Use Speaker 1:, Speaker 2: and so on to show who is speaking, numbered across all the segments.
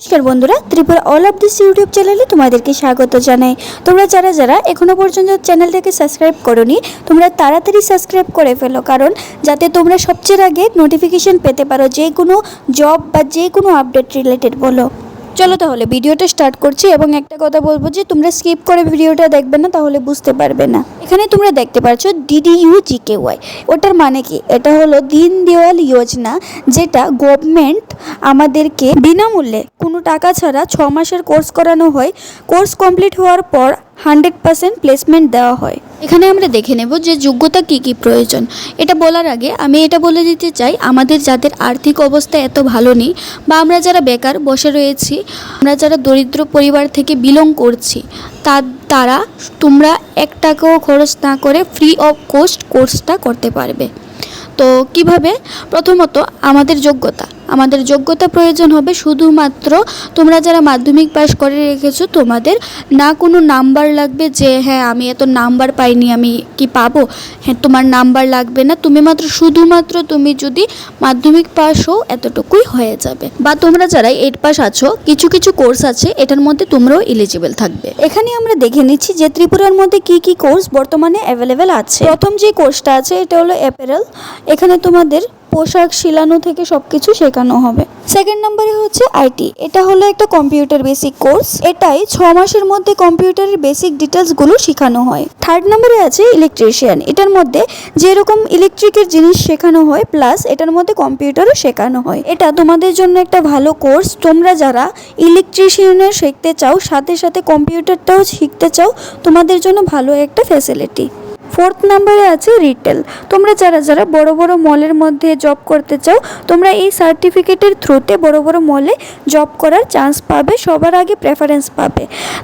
Speaker 1: নমস্কার বন্ধুরা, Tripura all of this YouTube চ্যানেলে তোমাদেরকে স্বাগত জানাই। তোমরা যারা যারা এখনও পর্যন্ত চ্যানেলটাকে সাবস্ক্রাইব করোনি, তোমরা তাড়াতাড়ি সাবস্ক্রাইব করে ফেলো। কারণ যাতে তোমরা সবচেয়ে আগে নোটিফিকেশন পেতে পারো যে কোনো জব বা যে কোনো আপডেট রিলেটেড বলো। চলো তাহলে ভিডিওটা স্টার্ট করছি এবং একটা কথা বলব যে তোমরা স্কিপ করে ভিডিওটা দেখবে না, তাহলে বুঝতে পারবে না। এখানে তোমরা দেখতে পাচ্ছ ডিডিইউ জিকে ওয়াই ওটার মানে কি? এটা হলো দিন দেওয়াল যোজনা, যেটা গভর্নমেন্ট আমাদেরকে বিনামূল্যে কোনো টাকা ছাড়া ছ মাসের কোর্স করানো হয়। কোর্স কমপ্লিট হওয়ার পর হান্ড্রেড পার্সেন্ট প্লেসমেন্ট দেওয়া হয়। এখানে আমরা দেখে নেব যে যোগ্যতা কী কী প্রয়োজন। এটা বলার আগে আমি এটা বলে দিতে চাই, আমাদের যাদের আর্থিক অবস্থা এত ভালো নেই বা আমরা যারা বেকার বসে রয়েছি, আমরা যারা দরিদ্র পরিবার থেকে বিলং করছি, তা, তারা তোমরা এক টাকাও খরচ না করে ফ্রি অফ কোস্ট কোর্সটা করতে পারবে। তো কীভাবে? প্রথমত আমাদের যোগ্যতা। আমাদের যোগ্যতা প্রয়োজন হবে শুধুমাত্র তোমরা যারা মাধ্যমিক পাস করে রেখেছো তোমাদের না কোনো নাম্বার লাগবে যে হ্যাঁ আমি এত নাম্বার পাইনি, আমি কি পাবো? হ্যাঁ তোমার নাম্বার লাগবে না। তুমি মাত্র, শুধুমাত্র তুমি যদি মাধ্যমিক পাস হও, এতটুকুই হয়ে যাবে। বা তোমরা যারা এইট পাস আছো, কিছু কিছু কোর্স আছে, এটার মধ্যে তোমরাও এলিজিবল থাকবে। এখানে আমরা দেখে নিচ্ছি যে ত্রিপুরার মধ্যে কি কি কোর্স বর্তমানে অ্যাভেলেবেল আছে। প্রথম যে কোর্সটা আছে, এটা হলো অ্যাপেরাল এখানে তোমাদের পোশাক শিলানো থেকে সব কিছু শেখানো হবে। সেকেন্ড নাম্বারে হচ্ছে আইটি এটা হলো একটা কম্পিউটার বেসিক কোর্স এটাই ছ মাসের মধ্যে কম্পিউটারের বেসিক ডিটেলসগুলো শেখানো হয়। থার্ড নাম্বারে আছে ইলেকট্রিশিয়ান এটার মধ্যে যেরকম ইলেকট্রিকের জিনিস শেখানো হয় প্লাস এটার মধ্যে কম্পিউটারও শেখানো হয়। এটা তোমাদের জন্য একটা ভালো কোর্স তোমরা যারা ইলেকট্রিশিয়ানের শিখতে চাও, সাথে সাথে কম্পিউটারটাও শিখতে চাও, তোমাদের জন্য ভালো একটা ফ্যাসিলিটি ফোর্থ নাম্বারে আছে রিটেল তোমরা যারা যারা বড় বড় মলের মধ্যে জব করতে চাও, তোমরা এই সার্টিফিকেটের থ্রুতে বড় বড় মলে জব করার চান্স পাবে, সবার আগে প্রেফারেন্স পাবে।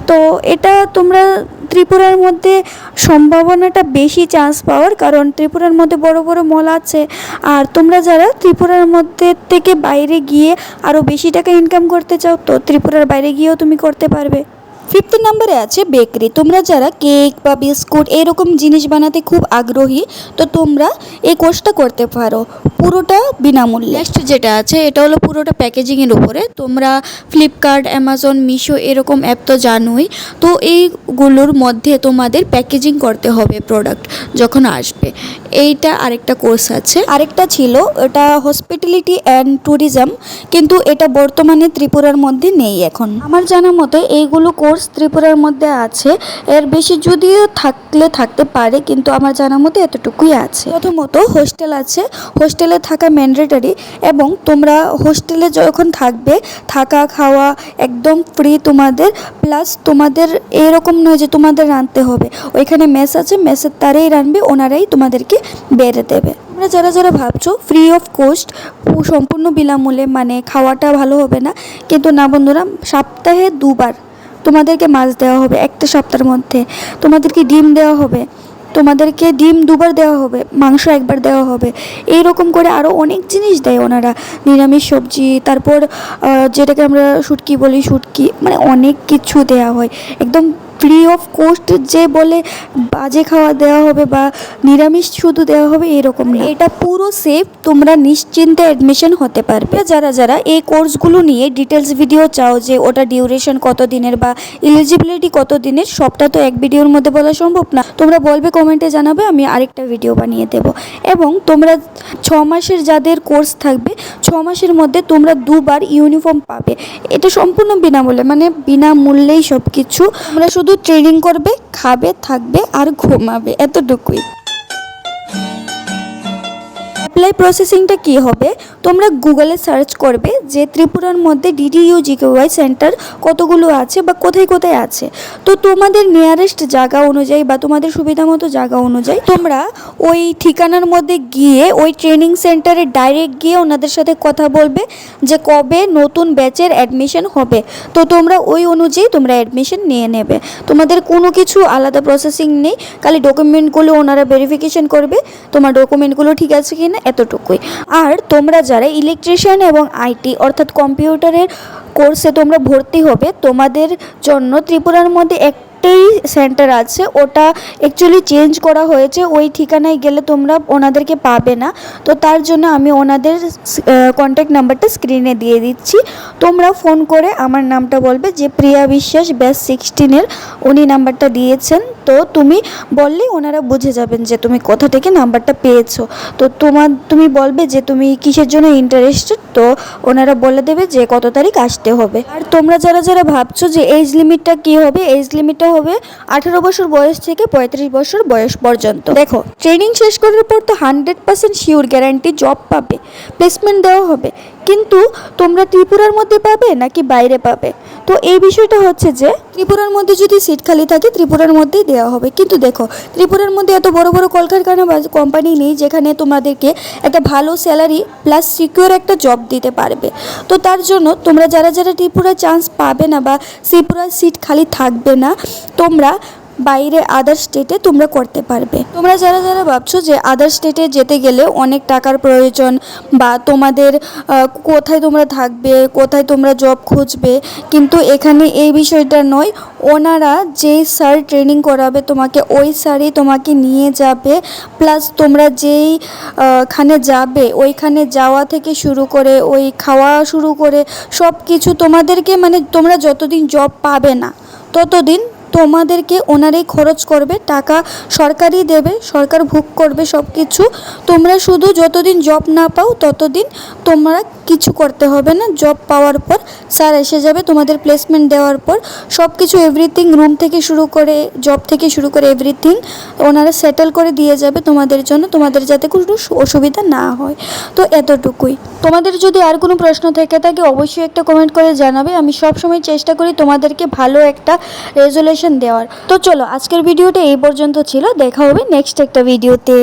Speaker 1: তো এটা তোমরা ত্রিপুরার মধ্যে সম্ভাবনাটা বেশি চান্স পাওয়ার, কারণ ত্রিপুরার মধ্যে বড় বড় মল আছে। আর তোমরা যারা ত্রিপুরার মধ্যে থেকে বাইরে গিয়ে আরও বেশি টাকা ইনকাম করতে চাও, তো ত্রিপুরার বাইরে গিয়েও তুমি করতে পারবে। ফিফথ নাম্বারে আছে বেকারি। তোমরা যারা কেক বা বিস্কুট এরকম জিনিস বানাতে খুব আগ্রহী তো তোমরা এই কোর্সটা করতে পারো। পুরোটা বিনামূল্যে। নেক্সট যেটা আছে এটা হলো পুরোটা প্যাকেজিংয়ের উপরে। তোমরা ফ্লিপকার্ট অ্যামাজন মিশো এরকম অ্যাপ তো জানোই। তো এইগুলোর মধ্যে তোমাদের প্যাকেজিং করতে হবে প্রোডাক্ট যখন আসবে। এইটা আরেকটা কোর্স আছে। আরেকটা ছিল এটা হসপিটালিটি অ্যান্ড ট্যুরিজম কিন্তু এটা বর্তমানে ত্রিপুরার মধ্যে নেই এখন। আমার জানা মতো এইগুলো কোর্স ত্রিপুরার মধ্যে আছে। এর বেশি যদিও থাকলে থাকতে পারে, কিন্তু আমার জানার মতে এতটুকুই আছে। প্রথমত, হোস্টেল আছে। হোস্টেলে থাকা ম্যান্ডেটারি এবং তোমরা হোস্টেলে যখন থাকবে, থাকা, খাওয়া একদম ফ্রি তোমাদের প্লাস তোমাদের এরকম নয় যে তোমাদের রাঁধতে হবে। ওইখানে মেস আছে মেসের তারেই রাঁধবে, ওনারাই তোমাদেরকে বেড়ে দেবে। তোমরা যারা যারা ভাবছ ফ্রি অফ কোস্ট সম্পূর্ণ বিনামূল্যে মানে খাওয়াটা ভালো হবে না, কিন্তু না বন্ধুরা, সপ্তাহে দুবার তোমাদেরকে মাছ দেওয়া হবে একটা সপ্তাহের মধ্যে। তোমাদেরকে ডিম দেওয়া হবে। তোমাদেরকে ডিম দুবার দেওয়া হবে, মাংস একবার দেওয়া হবে। এই রকম করে আরও অনেক জিনিস দেয় ওনারা। নিরামিষ সবজি, তারপর যেটাকে আমরা শুটকি বলি, শুটকি মানে অনেক কিছু দেয়া হয়। একদম ফ্রি অফ কোস্ট যে বলে বাজে খাওয়া দেওয়া হবে বা নিরামিষ শুধু দেওয়া হবে, এরকম না। এটা পুরো সেফ তোমরা নিশ্চিন্তে অ্যাডমিশন হতে পারবে। যারা যারা এই কোর্সগুলো নিয়ে ডিটেলস ভিডিও চাও যে ওটা ডিউরেশন কত দিনের বা এলিজিবিলিটি কত দিনের, সবটা তো এক ভিডিওর মধ্যে বলা সম্ভব না। তোমরা বলবে, কমেন্টে জানাবে, আমি আরেকটা ভিডিও বানিয়ে দেব। এবং তোমরা ছ মাসের যাদের কোর্স থাকবে, ছ মাসের মধ্যে তোমরা দুবার ইউনিফর্ম পাবে। এটা সম্পূর্ণ বিনামূল্যে মানে বিনামূল্যেই সব কিছু তোমরা শুধু ট্রেনিং করবে খাবে থাকবে আর ঘুমাবে এতটুকুই। অ্যাপ্লাই প্রসেসিংটা কি হবে? তোমরা গুগলে সার্চ করবে যে ত্রিপুরার মধ্যে ডিডিইউ জিকেওয়াই সেন্টার কতগুলো আছে বা কোথায় কোথায় আছে। তো তোমাদের নিয়ারেস্ট জায়গা অনুযায়ী বা তোমাদের সুবিধা মতো জায়গা অনুযায়ী তোমরা ওই ঠিকানার মধ্যে গিয়ে ওই ট্রেনিং সেন্টারে ডাইরেক্ট গিয়ে ওনাদের সাথে কথা বলবে যে কবে নতুন ব্যাচের অ্যাডমিশন হবে। তো তোমরা ওই অনুযায়ী তোমরা অ্যাডমিশন নিয়ে নেবে। তোমাদের কোনো কিছু আলাদা প্রসেসিং নেই, খালি ডকুমেন্টগুলো ওনারা ভেরিফিকেশন করবে, তোমার ডকুমেন্টগুলো ঠিক আছে কি না এতটুকুই। আর তোমরা যারা ইলেকট্রিশিয়ান এবং আইটি অর্থাৎ কম্পিউটারের কোর্সে তোমরা ভর্তি হবে, তোমাদের জন্য ত্রিপুরার মধ্যে একটা একটাই সেন্টার আছে। ওটা অ্যাকচুয়ালি চেঞ্জ করা হয়েছে। ওই ঠিকানায় গেলে তোমরা ওনাদেরকে পাবে না। তো তার জন্য আমি ওনাদের কন্ট্যাক্ট নাম্বারটা স্ক্রিনে দিয়ে দিচ্ছি। তোমরা ফোন করে আমার নামটা বলবে যে প্রিয়া বিশ্বাস ব্যাস সিক্সটিনের উনি নাম্বারটা দিয়েছেন। তো তুমি বললেই ওনারা বুঝে যাবেন যে তুমি কোথা থেকে নাম্বারটা পেয়েছ। তো তোমার, তুমি বলবে যে তুমি কিসের জন্য ইন্টারেস্টেড তো ওনারা বলে দেবে যে কত তারিখ আসতে হবে। আর তোমরা যারা যারা ভাবছ যে এজ লিমিটটা কি হবে এজ লিমিটটা হবে আঠেরো বছর বয়স থেকে পঁয়ত্রিশ বছর বয়স পর্যন্ত। দেখো ট্রেনিং শেষ করার পর তো hundred percent sure guarantee job পাবে। প্লেসমেন্ট দেওয়া হবে। কিন্তু তোমরা ত্রিপুরার মধ্যে পাবে নাকি বাইরে পাবে? তো এই বিষয়টা হচ্ছে যে ত্রিপুরার মধ্যে যদি সিট খালি থাকে ত্রিপুরার মধ্যেই দেওয়া হবে। কিন্তু দেখো, ত্রিপুরার মধ্যে এত বড় বড় কলকারখানা বা কোম্পানি নেই যেখানে তোমাদেরকে একটা ভালো স্যালারি প্লাস সিকিউর একটা জব দিতে পারবে। তো তার জন্য তোমরা যারা যারা ত্রিপুরা চান্স পাবে না বা ত্রিপুরার সিট খালি থাকবে না, তোমরা বাইরে আদার স্টেটে তোমরা করতে পারবে। তোমরা যারা যারা ভাবছ যে আদার স্টেটে যেতে গেলে অনেক টাকার প্রয়োজন বা তোমাদের কোথায় তোমরা থাকবে, কোথায় তোমরা জব খুঁজবে, কিন্তু এখানে এই বিষয়টা নয়। ওনারা যেই স্যার ট্রেনিং করাবে, তোমাকে ওই স্যারই তোমাকে নিয়ে যাবে। প্লাস তোমরা যেই খানে যাবে, ওইখানে যাওয়া থেকে শুরু করে, ওই খাওয়া শুরু করে সব কিছু তোমাদেরকে মানে তোমরা যতদিন জব পাবে না, ততদিন তোমাদেরকে ওনারাই খরচ করবে, টাকা সরকারই দেবে, সরকার ভোগ করবে সব কিছু তোমরা শুধু যতদিন জব না পাও, ততদিন তোমরা কিছু করতে হবে না। জব পাওয়ার পর স্যার এসে যাবে তোমাদের প্লেসমেন্ট দেওয়ার পর সব কিছু এভরিথিং রুম থেকে শুরু করে জব থেকে শুরু করে এভরিথিং ওনারা সেটেল করে দিয়ে যাবে তোমাদের জন্য, তোমাদের যাতে কোনো অসুবিধা না হয়। তো এতটুকুই। তোমাদের যদি আর কোনো প্রশ্ন থেকে থাকে অবশ্যই একটা কমেন্ট করে জানাবে। আমি সব সময় চেষ্টা করি তোমাদেরকে ভালো একটা রেজুলেশন দেওয়ার। তো চলো, আজকের ভিডিওটা এই পর্যন্ত ছিল। দেখা হবে নেক্সট একটা ভিডিওতে